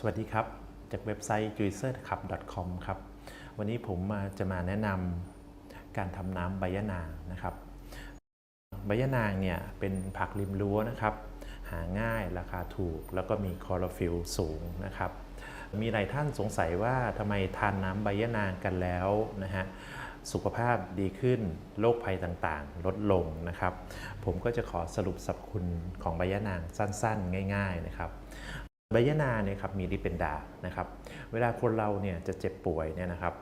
สวัสดีครับ จากเว็บไซต์ juicerclub.com ครับ วันนี้ผมมาจะมาแนะนำการทำน้ำใบยะนางนะครับ ใบยะนางเนี่ยเป็นผักริมรั้วนะครับ หาง่ายราคาถูก แล้วก็มีคลอโรฟิลล์สูงนะครับ มีหลายท่านสงสัยว่าทำไมทานน้ำใบยะนางกันแล้วนะฮะสุขภาพดีขึ้นโรคภัยต่างๆ ลดลงนะครับ ผมก็จะขอสรุปสรรพคุณของใบยะนางสั้นๆ ง่าย ๆนะครับ ใบยะนางเนี่ยครับมีฤทธิ์เป็นดานะครับ เวลาคนเราเนี่ยจะเจ็บป่วยเนี่ยนะครับ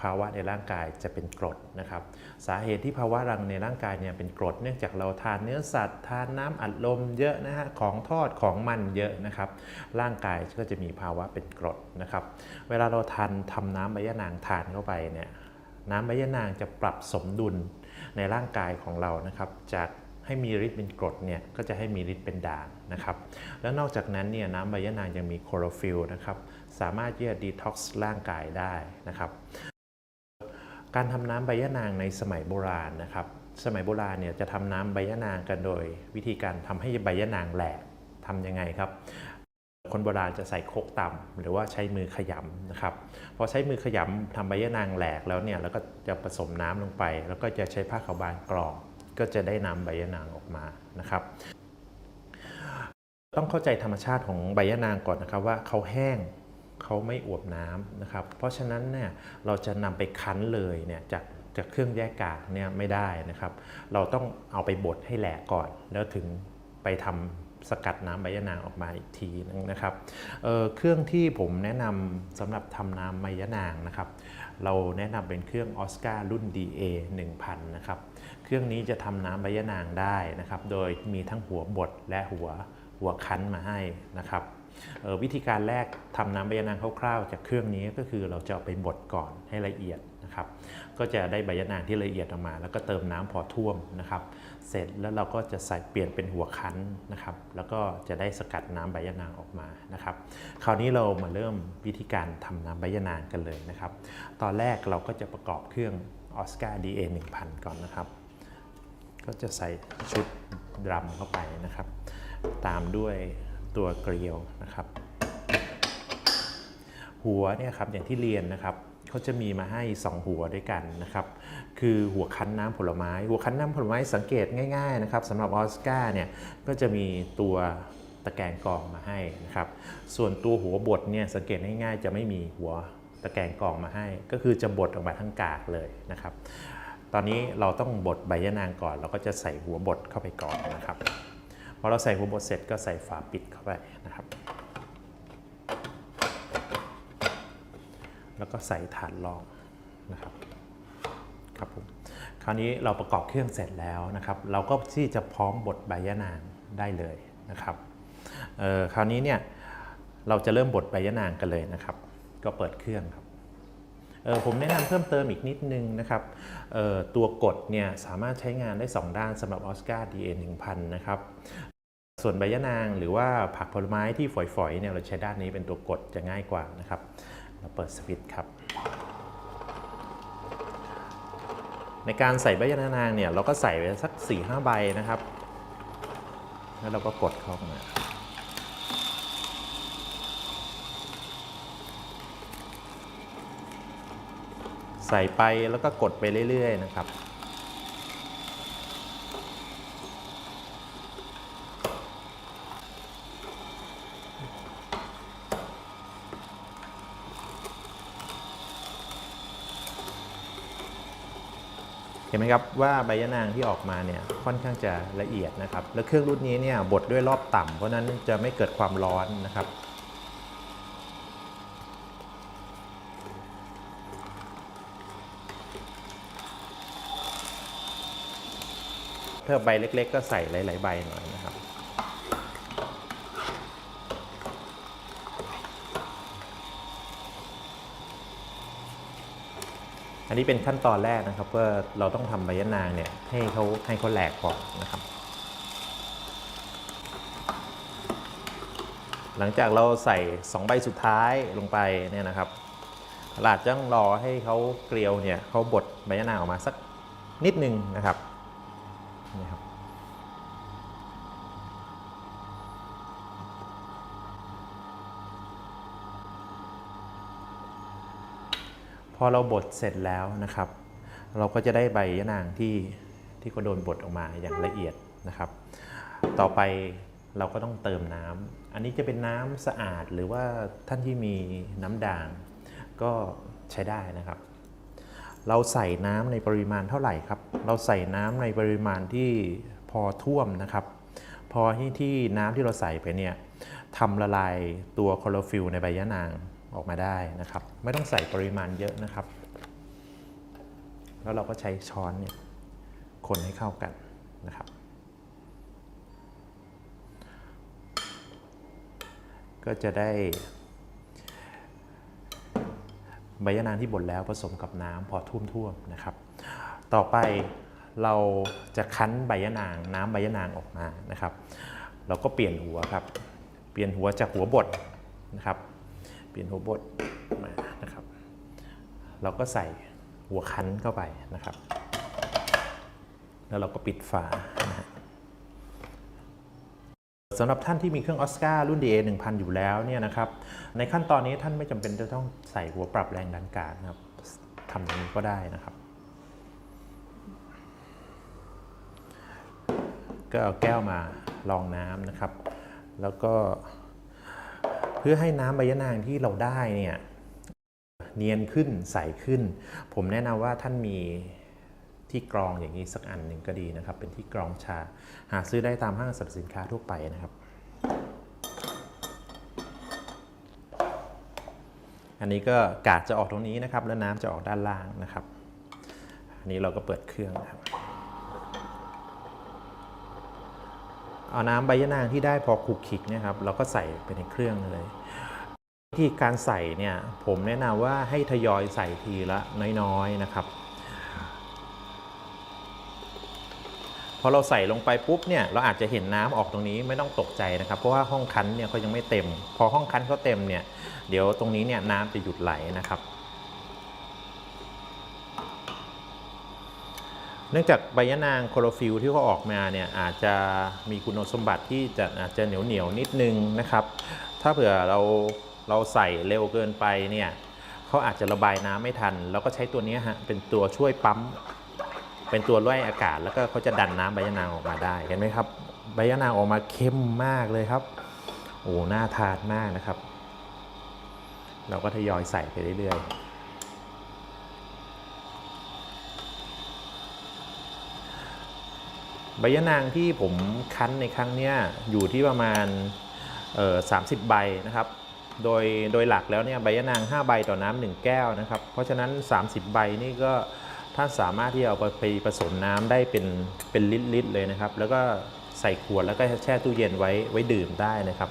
ภาวะในร่างกายจะเป็นกรดนะครับ สาเหตุที่ภาวะรังในร่างกายเนี่ยเป็นกรดเนื่องจากเราทานเนื้อสัตว์ ทานน้ำอัดลมเยอะนะฮะของทอดของมันเยอะนะครับ ร่างกายก็จะมีภาวะเป็นกรดนะครับ เวลาเราทานทำน้ำใบยะนางทานเข้าไปเนี่ยน้ำใบยะนางจะปรับสมดุลในร่างกายของเรานะครับ จาก ให้มีฤทธิ์เป็นกรดเนี่ยก็จะให้มีฤทธิ์เป็นด่างนะครับแล้วนอกจากนั้นเนี่ยน้ำใบยะนางยังมีโคลอโรฟิลล์นะครับสามารถที่จะดีท็อกซ์ร่างกายได้นะครับการทำน้ำใบยะนางในสมัยโบราณนะครับสมัยโบราณเนี่ยจะทำน้ำใบยะนางกันโดย วิธีการทำให้ใบยะนางแหลกทำยังไงครับคนโบราณจะใส่โคกต่ำหรือว่าใช้มือขยำนะครับพอใช้มือขยำทำใบยะนางแหลกแล้วเนี่ยแล้วก็จะผสมน้ำลงไป แล้วก็จะใช้ผ้าขาวบางกรอง ก็จะได้น้ำใบยะนางออกมานะครับ ต้องเข้าใจธรรมชาติของใบยะนางก่อนนะครับว่าเขาแห้งเขาไม่อวบน้ำนะครับ เพราะฉะนั้นเนี่ยเราจะนำไปคั้นเลยเนี่ยจากจากเครื่องแยกกากเนี่ยไม่ได้นะครับ เราต้องเอาไปบดให้แหลกก่อน แล้วถึงไปทำสกัดน้ำใบยะนางออกมาอีกทีนึงนะครับเเครื่องที่ผมแนะนำสำหรับทำน้ำใบยะนางนะครับ เราแนะนำเป็นเครื่องออสการ์รุ่น DA 1000 นะครับ เครื่องนี้จะทำน้ำใบยะนางได้นะครับ โดยมีทั้งหัวบดและหัวหัวคั้นมาให้นะครับวิธีการแรกทำน้ำใบยะนางคร่าวๆ จากเครื่องนี้ก็คือเราจะเอาไปบดก่อนให้ละเอียดนะครับ ก็จะได้ใบยะนางที่ละเอียดออกมา แล้วก็เติมน้ำพอท่วมนะครับ เสร็จแล้วเราก็จะใส่เปลี่ยนเป็นหัวคั้นนะครับ แล้วก็จะได้สกัดน้ำใบยะนางออกมานะครับ คราวนี้เรามาเริ่มวิธีการทำน้ำใบยะนางกันเลยนะครับ ตอนแรกเราก็จะประกอบเครื่องออสการ์ DA 1000ก่อนนะครับ ก็จะใส่ชุดดรัมเข้าไปนะครับ ตามด้วยตัวเกลียวนะครับ หัวเนี่ยครับอย่างที่เรียนนะครับเขาจะมีมาให้ 2 หัวด้วยกันนะครับ คือหัวคั้นน้ำผลไม้ หัวคั้นน้ำผลไม้สังเกตง่าย ๆ นะครับสำหรับออสการ์เนี่ยก็จะมีตัวตะแกรงกรองมาให้นะครับ ส่วนตัวหัวบดเนี่ยสังเกตง่ายๆ จะไม่มีหัวตะแกรงกรองมาให้ ก็คือจะบดออกมาทั้งกากเลยนะครับ ตอนนี้เราต้องบดใบยะนางก่อน เราก็จะใส่หัวบดเข้าไปก่อนนะครับพอเราใส่หัวบดเสร็จก็ใส่ฝาปิดเข้าไปนะครับ แล้วก็ใส่ฐานรองนะครับครับผมคราวนี้เราประกอบเครื่องเสร็จแล้วนะครับ เราก็ที่จะพร้อมบดใบยะนางได้เลยนะครับคราวนี้เนี่ยเราจะเริ่มบดใบยะนางกันเลยนะครับ ก็เปิดเครื่องครับ ผมแนะนำเพิ่มเติมอีกนิดนึงนะครับตัวกดเนี่ยสามารถใช้งานได้ 2 ด้านสำหรับ Oscar DA 1000นะครับส่วนใบยะนางหรือว่าผักผลไม้ที่ฝอยๆเนี่ยเราใช้ด้านนี้เป็นตัวกดจะง่ายกว่านะครับ เราเปิดสวิตช์ครับ ในการใส่ใบยะนางเนี่ยเราก็ใส่ไปสัก4-5ใบนะครับ แล้วเราก็กดเข้ามา ส่ไปแล้วก็กดไปเรื่อย ๆ นะครับเห็นไหมครับว่าใบยะนางที่ออกมาเนี่ยค่อนข้างจะละเอียดนะครับ แล้วเครื่องรุ่นนี้เนี่ยบดด้วยรอบต่ำเพราะนั้นจะไม่เกิดความร้อนนะครับ ถ้าใบเล็ก ๆ ก็ใส่หลาย ๆ ใบหน่อยนะครับอันนี้เป็นขั้นตอนแรกนะครับว่าเราต้องทำใบยะนางเนี่ยให้เขาให้เขาแหลกก่อนนะครับ หลังจากเราใส่ 2 ใบสุดท้ายลงไปเนี่ยนะครับหลาดต้องรอให้เขาเกลียวเนี่ยเขาบดใบยะนางออกมาสักนิดนึงนะครับ นี่ครับพอเราบดเสร็จแล้วนะครับ เราก็จะได้ใบยะนางที่ที่ก็โดนบดออกมาอย่างละเอียดนะครับ ต่อไปเราก็ต้องเติมน้ำ อันนี้จะเป็นน้ำสะอาดหรือว่าท่านที่มีน้ำด่างก็ใช้ได้นะครับ เราใส่น้ำในปริมาณเท่าไหร่ครับ เราใส่น้ำในปริมาณที่พอท่วมนะครับ พอที่ที่น้ำที่เราใส่ไปเนี่ยทำละลายตัวคลอโรฟิลในใบยะนางออกมาได้นะครับ ไม่ต้องใส่ปริมาณเยอะนะครับ แล้วเราก็ใช้ช้อนเนี่ยคนให้เข้ากันนะครับ ก็จะได้ ใบยะนางที่บดแล้วผสมกับน้ำพอท่วมๆนะครับ ต่อไปเราจะคั้นใบยะนางน้ำใบยะนางออกมานะครับ เราก็เปลี่ยนหัวครับ เปลี่ยนหัวจากหัวบดนะครับ เปลี่ยนหัวบดมานะครับ เราก็ใส่หัวคั้นเข้าไปนะครับ แล้วเราก็ปิดฝานะฮะ สำหรับท่านที่มีเครื่องออสการ์รุ่น DA 1000 อยู่แล้วเนี่ยนะครับในขั้นตอนนี้ท่านไม่จำเป็นจะต้องใส่หัวปรับแรงดันกาดนะครับทำอย่างนี้ก็ได้นะครับก็เอาแก้วมารองน้ำนะครับ แล้วก็เพื่อให้น้ำใบยะนางที่เราได้เนี่ยเนียนขึ้นใสขึ้น ผมแนะนำว่าท่านมี ที่กรองอย่างนี้สักอันหนึ่งก็ดีนะครับ เป็นที่กรองชา หาซื้อได้ตามห้างสรรพสินค้าทั่วไปนะครับ อันนี้ก็กาดจะออกตรงนี้นะครับ แล้วน้ำจะออกด้านล่างนะครับ อันนี้เราก็เปิดเครื่องนะครับเอาน้ำใบยะนางที่ได้พอคลุกคลิกเนี่ยครับเราก็ใส่ไปในเครื่องเลยวิธีการใส่เนี่ยผมแนะนำว่าให้ทยอยใส่ทีละน้อยๆนะครับ อเราใส่ลงไปปุ๊บเนี่ยเราอาจจะเห็นน้ำออกตรงนี้ไม่ต้องตกใจนะครับ เพราะว่าห้องคั้นเนี่ยเขายังไม่เต็ม พอห้องคั้นเขาเต็มเนี่ยเดี๋ยวตรงนี้เนี่ยน้ำจะหยุดไหลนะครับ เนื่องจากใบยะนางโคโรฟิลที่เขาออกมาเนี่ยอาจจะมีคุณสมบัติที่จะอาจจะเหนียวเหนียวนิดนึงนะครับ ถ้าเผื่อเราเราใส่เร็วเกินไปเนี่ยเขาอาจจะระบายน้ำไม่ทันเราก็ใช้ตัวนี้ฮะเป็นตัวช่วยปั๊ม เป็นตัวร่อยอากาศ แล้วก็เขาจะดันน้ำใบยะนางออกมาได้เห็นไหมครับใบยะนางออกมาเข้มมากเลยครับโอ้หน่าทานมากนะครับ เราก็ทยอยใส่ไปเรื่อยๆ ใบยะนางที่ผมคั้นในครั้งนี้อยู่ที่ประมาณเอ่อ30ใบนะครับ โดยโดยหลักแล้วเนี่ยใบยะนาง 5 ใบต่อน้ำหนึ่งแก้วนะครับ เพราะฉะนั้น 30 ใบนี่ก็ ท่านสามารถที่เอาไปผสมน้ำได้เป็นเป็นลิตรๆเลยนะครับ แล้วก็ใส่ขวดแล้วก็แช่ตู้เย็นไว้ไว้ดื่มได้นะครับ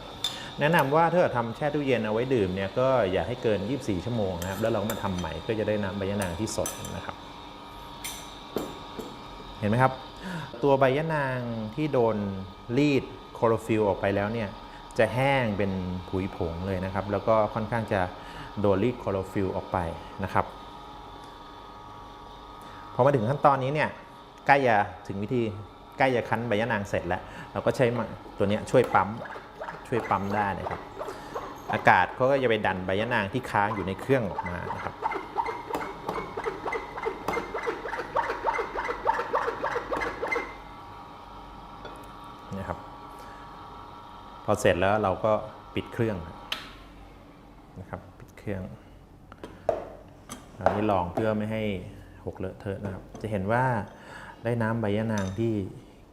แนะนำว่าถ้าเกิดทำแช่ตู้เย็นเอาไว้ดื่มเนี่ยก็อย่าให้เกิน 24 ชั่วโมงนะครับ แล้วเรามาทำใหม่ก็จะได้น้ำใบยะนางที่สดนะครับ เห็นไหมครับ ตัวใบยะนางที่โดนรีดโคลอโรฟิลออกไปแล้วเนี่ยจะแห้งเป็นผุยผงเลยนะครับ แล้วก็ค่อนข้างจะโดนรีดโคลอโรฟิลออกไปนะครับ พอมาถึงขั้นตอนนี้เนี่ยใกล้จะถึงวิธีใกล้จะคั้นใบยะนางเสร็จแล้ว เราก็ใช้ตัวนี้ช่วยปั๊มช่วยปั๊มได้นะครับ อากาศเขาก็จะไปดันใบยะนางที่ค้างอยู่ในเครื่องออกมานะครับนะครับ พอเสร็จแล้วเราก็ปิดเครื่องนะครับปิดเครื่องอันนี้ลองเพื่อไม่ให้ หกเลอะเทอะนะครับ จะเห็นว่าได้น้ำใบยะนางที่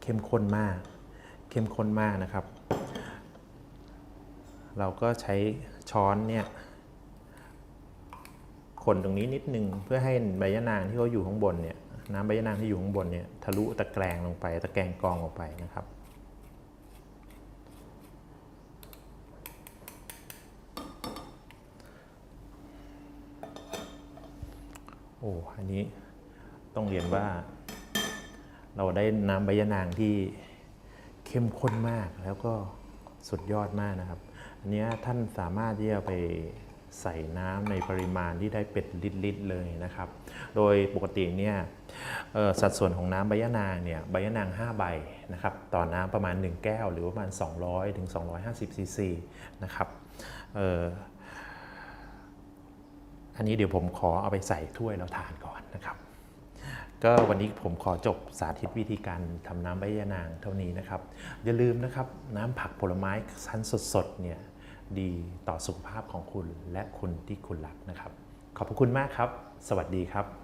เข้มข้นมาก เข้มข้นมากนะครับ เราก็ใช้ช้อนเนี่ยคนตรงนี้นิดนึงเพื่อให้ใบยะนางที่เขาอยู่ข้างบนเนี่ยน้ำใบยะนางที่อยู่ข้างบนเนี่ยทะลุตะแกรงลงไปตะแกรงกรองออกไปนะครับ โอ้อันนี้ต้องเรียนว่า เราได้น้ำใบยะนางที่เข้มข้นมากแล้วก็สุดยอดมากนะครับ อันนี้ท่านสามารถที่จะไปใส่น้ำในปริมาณที่ได้เป็นลิตรๆเลยนะครับ โดยปกติเนี่ยสัดส่วนของน้ำใบยะนางเนี่ยใบยะนาง 5 ใบนะครับต่อน้ำประมาณ 1 แก้ว หรือประมาณ 200ถึง250ซีซีนะครับ อันนี้เดี๋ยวผมขอเอาไปใส่ถ้วยแล้วทานก่อนนะครับ ก็วันนี้ผมขอจบสาธิตวิธีการทำน้ำใบยะนางเท่านี้นะครับ อย่าลืมนะครับน้ำผักผลไม้ชั้นสดๆเนี่ยดีต่อสุขภาพของคุณและคนที่คุณรักนะครับ ขอบพระคุณมากครับ สวัสดีครับ